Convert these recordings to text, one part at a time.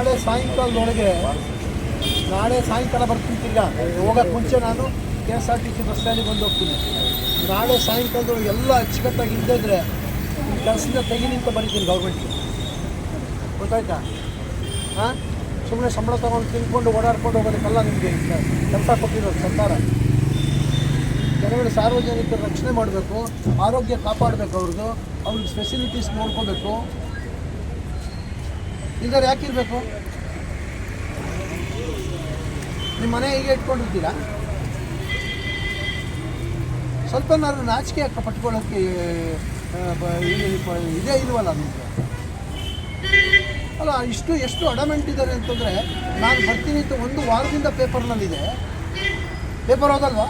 ನಾಳೆ ಸಾಯಂಕಾಲದೊಳಗೆ, ನಾಳೆ ಸಾಯಂಕಾಲ ಬರ್ತೀನಿ ತಿರ್ಗಾ. ಹೋಗೋಕ್ಕೆ ಮುಂಚೆ ನಾನು K S R T C bus ಸ್ಟ್ಯಾಂಡಿಗೆ ಬಂದು ಹೋಗ್ತೀನಿ. ನಾಳೆ ಸಾಯಂಕಾಲದೊಳಗೆ ಎಲ್ಲ ಅಚ್ಚುಕಟ್ಟಾಗಿ ಇಲ್ಲದಿದ್ರೆ ಕೆಲಸದಿಂದ ತೆಗೀನಿ ಅಂತ ಬರೀತೀನಿ ಗೌರ್ಮೆಂಟ್ಗೆ ಗೊತ್ತಾಯ್ತಾ? ಹಾಂ? ಸುಮ್ಮನೆ ಸಂಬಳ ತಗೊಂಡು ತಿನ್ಕೊಂಡು ಓಡಾಡ್ಕೊಂಡು ಹೋಗೋದಕ್ಕೆಲ್ಲ ನಿಮಗೆ ಕೆಲಸ ಕೊಟ್ಟಿರೋದು ಸರ್ಕಾರ. ಜನಗಳ ಸಾರ್ವಜನಿಕರ ರಕ್ಷಣೆ ಮಾಡಬೇಕು, ಆರೋಗ್ಯ ಕಾಪಾಡಬೇಕು ಅವ್ರದ್ದು, ಅವ್ರಿಗೆ ಫೆಸಿಲಿಟೀಸ್ ನೋಡ್ಕೋಬೇಕು. ಇದ್ದಾರೆ ಯಾಕಿರಬೇಕು ನಿಮ್ಮ ಮನೆ ಹೀಗೆ ಇಟ್ಕೊಂಡಿರ್ತೀರಾ? ಸ್ವಲ್ಪ ನಾನು ನಾಚಿಕೆ ಅಕ್ಕ ಪಟ್ಕೊಳ್ಳೋಕ್ಕೆ ಇದೇ ಇಲ್ವಲ್ಲ ನಿಮಗೆ? ಅಲ್ಲ, ಇಷ್ಟು, ಎಷ್ಟು ಅಡಮೆಂಟ್ ಇದ್ದಾರೆ ಅಂತಂದರೆ ನಾನು ಬರ್ತೀನಿ ಅಂತ ಒಂದು ವಾರದಿಂದ ಪೇಪರ್ನಲ್ಲಿದೆ ಪೇಪರ್ ಹೋಗಲ್ವಾ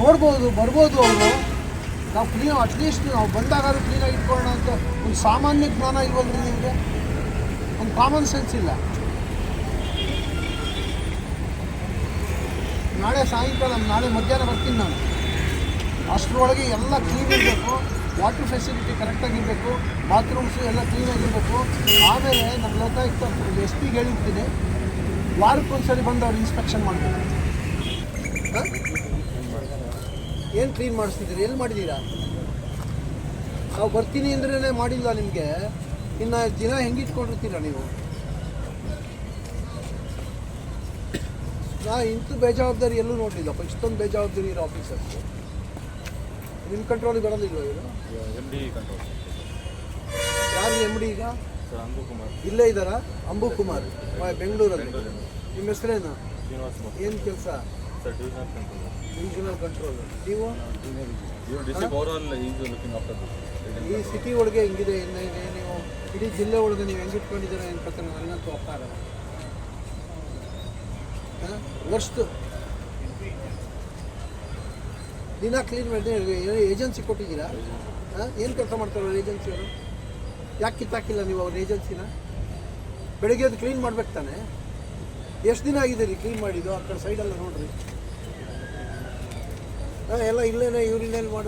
ನೋಡ್ಬೋದು, ಬರ್ಬೋದು ಅವರು. ನಾವು ಕ್ಲೀನ್ ಅಟ್ಲೀಸ್ಟ್ ನಾವು ಬಂದಾಗಾದ್ರೂ ಕ್ಲೀನಾಗಿ ಇಟ್ಕೊಳ್ಳೋಣ ಅಂತ ಒಂದು ಸಾಮಾನ್ಯ ಜ್ಞಾನ ಇಲ್ವಲ್ರಿ ನಿಮಗೆ? ಒಂದು ಕಾಮನ್ ಸೆನ್ಸ್ ಇಲ್ಲ. ನಾಳೆ ಸಾಯಂಕಾಲ, ನಾಳೆ ಮಧ್ಯಾಹ್ನ ಬರ್ತೀನಿ ನಾನು. ಅಷ್ಟರೊಳಗೆ ಎಲ್ಲ ಕ್ಲೀನ್ ಇರಬೇಕು ವಾಟರ್ ಫೆಸಿಲಿಟಿ ಕರೆಕ್ಟಾಗಿರಬೇಕು ಬಾತ್ರೂಮ್ಸು ಎಲ್ಲ ಕ್ಲೀನಾಗಿರಬೇಕು ಆಮೇಲೆ ನಮ್ಮ ಲೋಕಾಯುಕ್ತ ಎಸ್ ಪಿಗೆ ಹೇಳಿರ್ತೀನಿ, ವಾರಕ್ಕೊಂದ್ಸರಿ ಬಂದು ಅವ್ರು ಇನ್ಸ್ಪೆಕ್ಷನ್ ಮಾಡಬೇಕು ಏನು ಕ್ಲೀನ್ ಮಾಡಿಸ್ತಿದ್ದೀರಿ ಎಲ್ಲಿ ಮಾಡಿದ್ದೀರಾ? ನಾವು ಬರ್ತೀನಿ ಅಂದ್ರೇ ಮಾಡಿಲ್ಲ ನಿಮಗೆ. ಇನ್ನು ದಿನ ಹೆಂಗೆ ಇಟ್ಕೊಂಡಿರ್ತೀರಾ ನೀವು? ನಾ ಇಂಥ ಬೇಜವಾಬ್ದಾರಿ ಎಲ್ಲೂ ನೋಡಲಿಲ್ಲಪ್ಪ ಇಷ್ಟೊಂದು ಬೇಜವಾಬ್ದಾರಿ ಇರೋ ಆಫೀಸರ್ಸ್ ನಿಮ್ಮ ಕಂಟ್ರೋಲಿಗೆ ಬರೋದಿಲ್ವ ಇವರು? ಎಂ ಡಿ ಕಂಟ್ರೋಲ್ ಯಾರು ಎಂ ಡಿ ಈಗ? ಸರ್ ಅಂಬು ಕುಮಾರ್. ಇಲ್ಲೇ ಇದ್ದಾರಾ? ಅಂಬು ಕುಮಾರ್ ಬೆಂಗಳೂರಲ್ಲಿ. ನಿಮ್ಮ ಹೆಸರೇನು? ಶ್ರೀನಿವಾಸ್ ಏನು ಕೆಲಸ? Sir divisional control divisional control ನೀವು even district over all is looking after ಈ ಸಿಟಿ ಒಳಗೆ ಹೆಂಗಿದೆ? ಏನಿದೆ ನೀವು? ಇಡೀ ಜಿಲ್ಲೆ ಒಳಗೆ ನೀವು ಹೆಂಗೆ ಇಟ್ಕೊಂಡಿದ್ದೀರಾ? ಏನು ಕತೆ ನನಗಂತೂ ಆಗಲ್ಲ ವರ್ಸ್ಟ್ ದಿನ ಕ್ಲೀನ್ ಮಾಡಿದ್ರೆ ಏಜೆನ್ಸಿ ಕೊಟ್ಟಿದ್ದೀರಾ? ಹಾಂ? ಏನು ಕೆಲಸ ಮಾಡ್ತಾರೆ ಅವ್ರ ಏಜೆನ್ಸಿಯವರು ಯಾಕೆ ಕಿತ್ತಾಕಿಲ್ಲ ನೀವು ಅವ್ರ ಏಜೆನ್ಸಿನ ಬೆಳಗ್ಗೆ ಅದು ಕ್ಲೀನ್ ಮಾಡ್ಬೇಕು ತಾನೆ? ಎಷ್ಟು ದಿನ ಆಗಿದೆ ರೀ ಕ್ಲೀನ್ ಮಾಡಿದ್ದು? ಆ ಕಡೆ ಸೈಡೆಲ್ಲ ನೋಡ್ರಿ. ಎಲ್ಲ ಇಲ್ಲೇನೆ ಇವ್ರಿಲ್ಲೇನು ಮಾಡಿ.